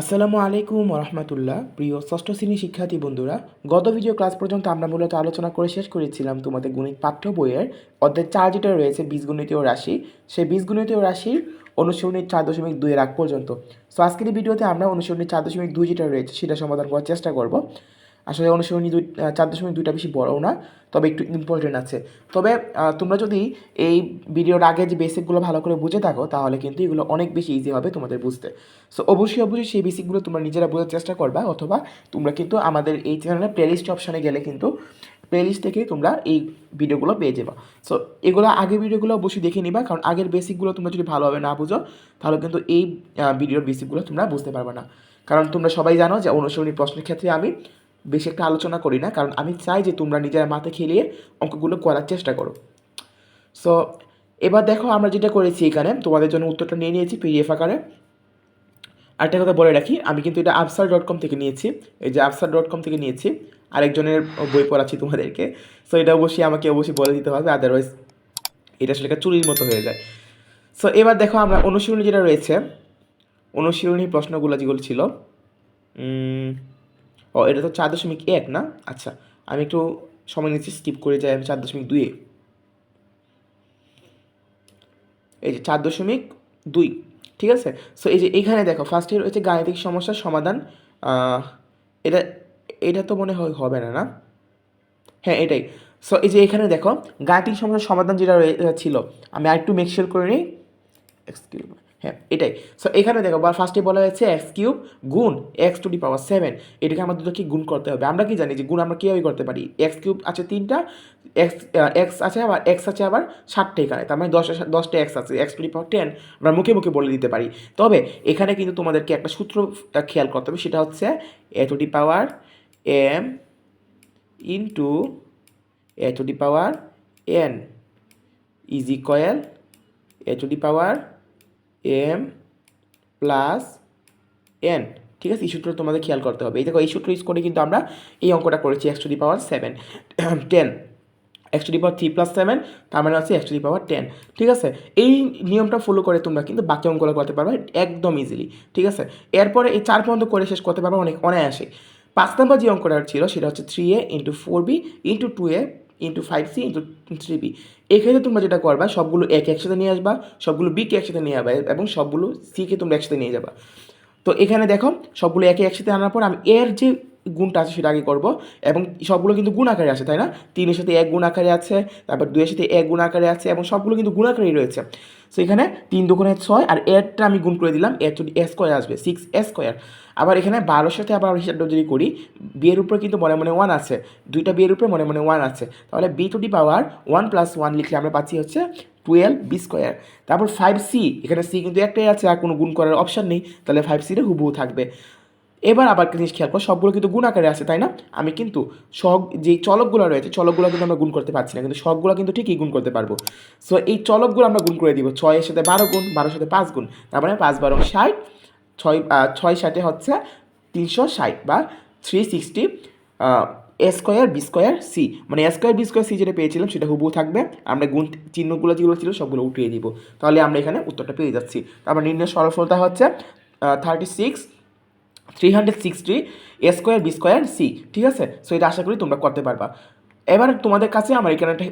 আসসালামু আলাইকুম রহমতুল্লাহ প্রিয় ষষ্ঠ শ্রেণি শিক্ষার্থী বন্ধুরা, গত ভিডিও ক্লাস পর্যন্ত আমরা মূলত আলোচনা করে শেষ করেছিলাম তোমাদের গণিত পাঠ্য বইয়ের। অর্ধেক চার যেটা রয়েছে, বীজগণিতীয় রাশি। সেই বীজগণিতীয় রাশির অনুসরণী চার দশমিক দুইয়ের আগ পর্যন্ত। সো আজকের ভিডিওতে আমরা অনুসরণী চার দশমিক দুই যেটা রয়েছে, সেটা সমাধান করার চেষ্টা করব। আসলে অনুসরণী দুই চার দশমিক দুইটা বেশি বড়ও না, তবে একটু ইম্পর্টেন্ট আছে। তবে তোমরা যদি এই ভিডিওর আগে যে বেসিকগুলো ভালো করে বুঝে থাকো, তাহলে কিন্তু এগুলো অনেক বেশি ইজি হবে তোমাদের বুঝতে। সো অবশ্যই অবশ্যই সেই বেসিকগুলো তোমরা নিজেরা বোঝার চেষ্টা করবা, অথবা তোমরা কিন্তু আমাদের এই চ্যানেলের প্লেলিস্ট অপশানে গেলে কিন্তু প্লেলিস্ট থেকে তোমরা এই ভিডিওগুলো পেয়ে যাবা। সো এগুলো আগের ভিডিওগুলো অবশ্যই দেখে নিবা, কারণ আগের বেসিকগুলো তোমরা যদি ভালোভাবে না বুঝো, তাহলে কিন্তু এই ভিডিওর বেসিকগুলো তোমরা বুঝতে পারবে না। কারণ তোমরা সবাই জানো যে অনুসরণী প্রশ্নের ক্ষেত্রে আমি বেশি একটা আলোচনা করি না, কারণ আমি চাই যে তোমরা নিজেরা মাথা খেলিয়ে অঙ্কগুলো করার চেষ্টা করো। সো এবার দেখো আমরা যেটা করেছি এখানে, তোমাদের জন্য উত্তরটা নিয়ে নিয়েছি পিডিএফ আকারে। আরেকটা কথা বলে রাখি, আমি কিন্তু এটা আফসার ডট কম থেকে নিয়েছি, এই যে আফসার ডট কম থেকে নিয়েছি, আরেকজনের বই পড়াচ্ছি তোমাদেরকে। সো এটা অবশ্যই আমাকে অবশ্যই বলে দিতে হবে আদারওয়াইজ এটা আসলে চুরির মতো হয়ে যায়। সো এবার দেখো আমরা অনুশীলনী যেটা রয়েছে, অনুশীলনী প্রশ্নগুলো যেগুলো ছিল ও, এটা তো চার দশমিক এক, না? আচ্ছা আমি একটু সময় নিচ্ছি স্কিপ করে যাই আমি চার দশমিক দুইয়ে এই যে চার দশমিক দুই, ঠিক আছে? সো এই যে এখানে দেখো ফার্স্টে রয়েছে গাণিতিক সমস্যার সমাধান এটা এটা তো মনে হয় হবে না না? হ্যাঁ এটাই। সো এই যে এখানে দেখো, গাণিতিক সমস্যার সমাধান যেটা ছিল, আমি আরেকটু মেকশিওর করে নিই। এক্সকিউব হ্যাঁ এটাই। সো এখানে দেখো বা ফার্স্টে বলা হয়েছে এক্স কিউব গুণ x to the power seven এটাকে আমাদের দুটোকে গুণ করতে হবে। আমরা কি জানি যে গুণ আমরা কীভাবে করতে পারি? এক্স কিউব আছে তিনটা এক্স এক্স আছে আবার এক্স আছে আবার ষাটটা এখানে। তার মানে দশটা দশটা এক্স আছে x to the power ten আমরা মুখে মুখে বলে দিতে পারি। তবে এখানে কিন্তু তোমাদেরকে একটা সূত্র খেয়াল করতে হবে। সেটা হচ্ছে a to the power m into a to the power n is equal a to the power m plus n. ঠিক আছে, এই সূত্র তোমাদের খেয়াল করতে হবে। এই দেখো, এই সূত্র ইউজ করে কিন্তু আমরা এই অঙ্কটা করেছি x to the power seven ten x to the power three plus seven তার মানে হচ্ছে x to the power ten ঠিক আছে, এই নিয়মটা ফলো করে তোমরা কিন্তু বাকি অঙ্কগুলো করতে পারবে একদম ইজিলি ঠিক আছে, এরপরে এই চার পর্যন্ত করে শেষ করতে পারবে অনেক অনায়াসে। পাঁচ নম্বর যে অঙ্কটা ছিল, সেটা হচ্ছে three a into four b into two a into five c into three b এক্ষেত্রে তোমরা যেটা করবা, সবগুলো এক একসাথে নিয়ে আসবা, সবগুলো বিকে একসাথে নিয়ে যাবা এবং সবগুলো সিকে তোমরা একসাথে নিয়ে যাবা। তো এখানে দেখো, সবগুলো একে একসাথে আনার পর আমি এর যে গুণটা আছে সেটা আগে করব। এবং সবগুলো কিন্তু গুণ আকারে আছে, তাই না? তিনের সাথে এক গুণ আকারে আছে, তারপর দুইয়ের সাথে এক গুণ আকারে আছে, এবং সবগুলো কিন্তু গুণ আকারেই রয়েছে। সো এখানে তিন দুগুণে ছয়, আর এরটা আমি গুণ করে দিলাম, এর যদি এ স্কোয়ার আসবে সিক্স এ স্কোয়ার। আবার এখানে বারোর সাথে আবার হিসাবটা যদি করি বিয়ের উপরে কিন্তু মনে মনে ওয়ান আছে, দুইটা বিয়ের উপরে মনে মনে ওয়ান আছে। তাহলে b to the power one plus one লিখলে আমরা পাচ্ছি হচ্ছে টুয়েলভ বি স্কোয়ার তারপর ফাইভ সি এখানে সি কিন্তু একটাই আছে, আর কোনো গুণ করার অপশান নেই, তাহলে ফাইভ সিটা হুবহু থাকবে। এবার আবার একটা জিনিস খেয়াল করো, সবগুলো কিন্তু গুণ আকারে আছে, তাই না? আমি কিন্তু সব যে চলকগুলো রয়েছে, চলকগুলো কিন্তু আমরা গুণ করতে পারছি না, কিন্তু সবগুলো কিন্তু ঠিকই গুণ করতে পারব। সো এই চলকগুলো আমরা গুণ করে দিব, ছয়ের সাথে বারো গুণ, বারোর সাথে পাঁচ গুণ, তার মানে পাঁচ বারো ষাট, ছয় ছয় ষাটে হচ্ছে তিনশো ষাট, বা three sixty a square b square c মানে a square b square c যেটা পেয়েছিলাম সেটা হুবহু থাকবে, আমরা গুণ, চিহ্নগুলো যেগুলো ছিল সবগুলো উঠিয়ে দিব। তাহলে আমরা এখানে উত্তরটা পেয়ে যাচ্ছি। তারপর নির্ণয় সরফলতা হচ্ছে thirty six three hundred sixty a square b square c ঠিক আছে? সো এটা আশা করি তোমরা করতে পারবা। এবার তোমাদের কাছে আমার এখানে একটা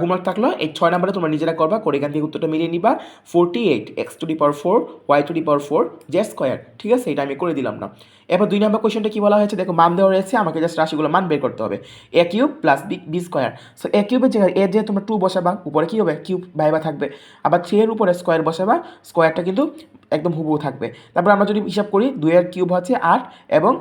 হোমওয়ার্ক থাকল। এই ছয় নম্বরে তোমরা নিজেরা করবা, করে এখান থেকে উত্তরটা মিলিয়ে নিবা। Forty eight x to the power four y to the power four j square ঠিক আছে? এটা আমি করে দিলাম না। এবার দুই নম্বর কোয়েশনটা কি বলা হয়েছে? দেখো, মান দেওয়া রয়েছে। আমাকে জাস্ট রাশিগুলো মান বের করতে হবে। A cube plus b b square so a কিউবের জায়গায় এ যে তোমরা টু বসাবা। উপরে কী হবে? কিউব বাইবা থাকবে। আবার থ্রি এর উপরে স্কোয়ার বসাবা। স্কোয়ারটা কিন্তু একদম হুবহু থাকবে। তারপর আমরা যদি হিসাব করি দুইয়ের কিউব হচ্ছে আট এবং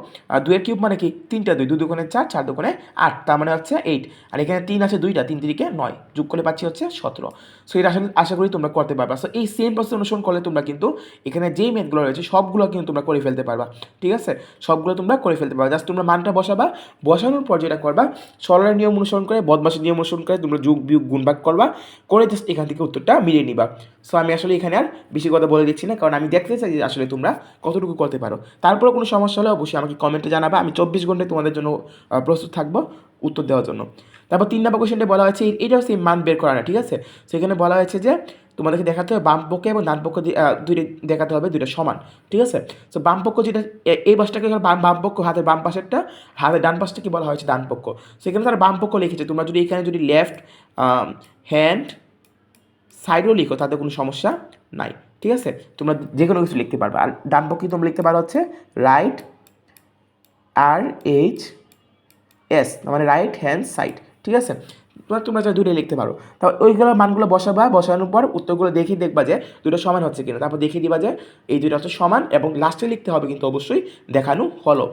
দুইয়ের কিউব মানে কি? তিনটা দুই দুই দুগুণে চার চার দুগুণে আট, তার মানে হচ্ছে এইট আর এখানে তিন আছে দুইটা, তিন তিরিকে নয়। যোগ করলে পাচ্ছি হচ্ছে সতেরো। সো এটা আসলে আশা করি তোমরা করতে পারবা। সো এই সেম প্রসেস অনুসরণ করলে তোমরা কিন্তু এখানে যেই ম্যাথগুলো রয়েছে সবগুলো কিন্তু তোমরা করে ফেলতে পারবা। ঠিক আছে? সবগুলো তোমরা করে ফেলতে পারবা। জাস্ট তোমরা মানটা বসাবা। বসানোর পর যেটা করবা, সরলের নিয়ম অনুসরণ করে, বদমাসের নিয়ম অনুসরণ করে তোমরা যোগ, বিয়োগ গুণ ভাগ করবা। করে জাস্ট এখান থেকে উত্তরটা মিলিয়ে নিবা। সো আমি আসলে এখানে আর বেশি কথা বলে দিচ্ছি না, কারণ আমি দেখতে চাই যে আসলে তোমরা কতটুকু করতে পারো। তারপরে কোনো সমস্যা হলে অবশ্যই আমাকে কমেন্টে জানাবা। আমি চব্বিশ ঘন্টায় তোমাদের জন্য প্রস্তুত থাকব উত্তর দেওয়ার জন্য। তারপর তিন নম্বর কোশ্চেনটা বলা হয়েছে এই- এটা হচ্ছে মান বের করা না ঠিক আছে? সেখানে বলা হয়েছে যে তোমাদেরকে দেখাতে হবে বাম পক্ষে এবং ডান পক্ষ দুইটা দেখাতে হবে, দুইটা সমান, ঠিক আছে? তো বাম পক্ষ যেটা এই বাসটাকে বাম বাম পক্ষ, হাতের বাম পাশেরটা, হাতের ডান পাশটাকে বলা হয়েছে ডান পক্ষ। সেখানে তারা বাম পক্ষ লিখেছে। তোমরা যদি এখানে যদি লেফট হ্যান্ড সাইডও লিখো, তাতে কোনো সমস্যা নাই, ঠিক আছে? তোমরা যে কোনো কিছু লিখতে পারবে। আর ডান পক্ষে তোমরা লিখতে পারো হচ্ছে রাইট আর এইচ এস মানে রাইট হ্যান্ড সাইড ঠিক আছে? তোমরা তোমরা চাই দুটোই লিখতে পারো। তারপর ওইগুলো মানগুলো বসাবা, বসানোর পর উত্তরগুলো দেখে দেখবা যে দুটো সমান হচ্ছে কিনা। তারপর দেখিয়ে দিবা যে এই দুটো হচ্ছে সমান এবং লাস্টে লিখতে হবে কিন্তু অবশ্যই দেখানো হলো।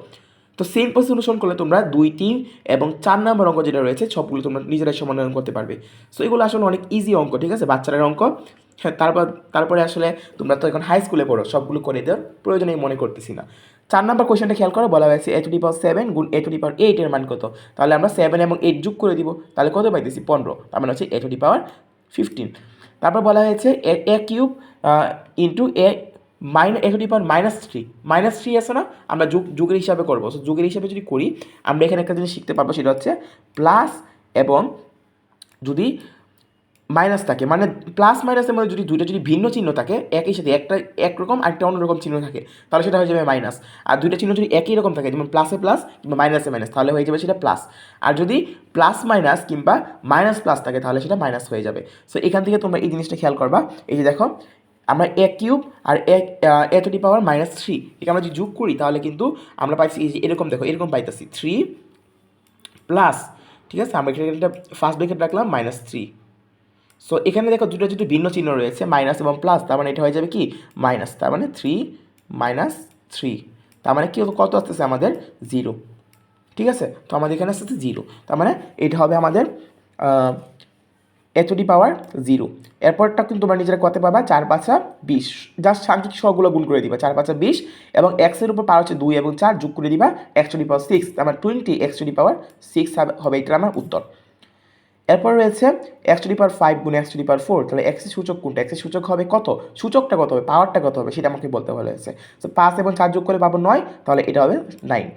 তো সেম প্রসেস অনুসরণ করলে তোমরা দুই, তিন এবং চার নম্বর অঙ্ক যেটা রয়েছে, সবগুলো তোমরা নিজেরাই সমাধান করতে পারবে। সো এগুলো আসলে অনেক ইজি অঙ্ক, ঠিক আছে? বাচ্চাদের অঙ্ক। হ্যাঁ তারপর, তারপরে আসলে তোমরা তো এখন হাই স্কুলে পড়ো, সবগুলো করে দেওয়ার প্রয়োজন মনে করতেছি না। চার নম্বর কোয়েশ্চেনটা খেয়াল করো, বলা হয়েছে a to the power seven গুণ এ ডি পাওয়ার এইটের মান কত? তাহলে আমরা সেভেন এবং এইট যোগ করে দিব, তাহলে কত পাইতেছি? পনেরো। তার মানে হচ্ছে a to the power fifteen তারপর বলা হয়েছে a a cube into a minus a to the power minus three minus three আছে না? আমরা যুগ, যুগের হিসাবে করব। সো যুগের হিসাবে যদি করি, আমরা এখানে একটা জিনিস শিখতে পারব, সেটা হচ্ছে প্লাস এবং যদি মাইনাস থাকে মানে প্লাস মাইনাসের মধ্যে যদি দুইটা যদি ভিন্ন চিহ্ন থাকে, একই সাথে একটা একরকম আরেকটা অন্যরকম চিহ্ন থাকে, তাহলে সেটা হয়ে যাবে মাইনাস আর দুইটা চিহ্ন যদি একই রকম থাকে, যেমন প্লাসে প্লাস কিংবা মাইনাসে মাইনাস তাহলে হয়ে যাবে সেটা প্লাস আর যদি প্লাস মাইনাস কিংবা মাইনাস প্লাস থাকে, তাহলে সেটা মাইনাস হয়ে যাবে। সো এখান থেকে তোমরা এই জিনিসটা খেয়াল করবা। এই যে দেখো, আমরা এ কিউব আর এক a to power minus three এটা আমরা যদি যোগ করি, তাহলে কিন্তু আমরা পাইছি এই যে এরকম দেখো, এরকম পাইতেছি। থ্রি প্লাস ঠিক আছে? আমরা একটা ফার্স্ট ব্রেকেট রাখলাম মাইনাস থ্রি সো এখানে দেখো দুটো যদি ভিন্ন চিহ্ন রয়েছে মাইনাস এবং প্লাস তার মানে এটা হয়ে যাবে কি? মাইনাস তার মানে থ্রি মাইনাস থ্রি তার মানে কি কত আসতেছে আমাদের? জিরো ঠিক আছে? তো আমাদের এখানে আসতেছে জিরো তার মানে এটা হবে আমাদের এতটি পাওয়ার জিরো এরপরটা কিন্তু তোমরা নিজেরা কত পাবা চার পাঁচা বিশ। জাস্ট সাংখ্যিক সহগুলো গুণ করে দিবা, চার পাঁচা বিশ, এবং এক্সের উপর পাওয়ার হচ্ছে দুই এবং চার, যোগ করে দিবা ডি পাওয়ার সিক্স আমার টোয়েন্টি একশো পাওয়ার সিক্স হবে এটা আমার উত্তর। এরপর রয়েছে x to the power five গুণ x to the power four তাহলে এক্সের সূচক কোনটা? এক্সের সূচক হবে কত? সূচকটা কত হবে? পাওয়ারটা কত হবে? সেটা আমাকে বলতে বলা হয়েছে তো পাঁচ এবং চার যোগ করে পাবো নয়, তাহলে এটা হবে নাইন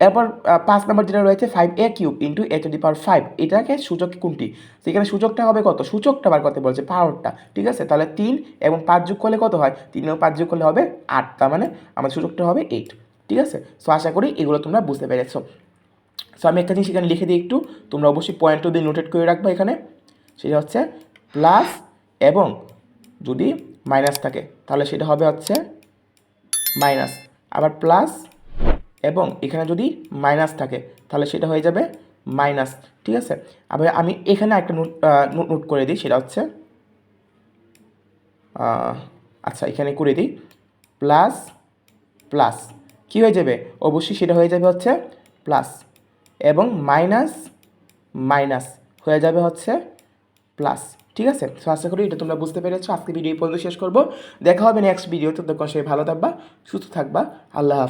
এরপর পাঁচ নম্বর যেটা রয়েছে five a cube into a to power five এটাকে সূচক কোনটি? সেখানে সূচকটা হবে কত? সূচকটা বার করতে বলছে পাওয়ারটা ঠিক আছে? তাহলে তিন এবং পাঁচ যোগ করলে কত হয়? তিন এবং পাঁচ যোগ করলে হবে আট, তার মানে আমাদের সূচকটা হবে এইট ঠিক আছে? সো আশা করি এগুলো তোমরা বুঝতে পেরেছ। সো আমি একটা জিনিস এখানে লিখে দিই একটু। তোমরা অবশ্যই পয়েন্ট দিয়ে নোটেট করে রাখবে এখানে। সেটা হচ্ছে প্লাস এবং যদি মাইনাস থাকে, তাহলে সেটা হবে হচ্ছে মাইনাস আবার প্লাস এবং এখানে যদি মাইনাস থাকে, তাহলে সেটা হয়ে যাবে মাইনাস ঠিক আছে? আবার আমি এখানে একটা নোট নোট করে দিই, সেটা হচ্ছে আচ্ছা এখানে করে দিই। প্লাস প্লাস কী হয়ে যাবে? অবশ্যই সেটা হয়ে যাবে হচ্ছে প্লাস এবং মাইনাস মাইনাস হয়ে যাবে হচ্ছে প্লাস ঠিক আছে? সো আশা করি এটা তোমরা বুঝতে পেরেছ। আজকে ভিডিও এই পর্যন্ত শেষ করব। দেখা হবে নেক্সট ভিডিও তো তখন সে ভালো থাকবা, সুস্থ থাকবা। আল্লাহ হাফেজ।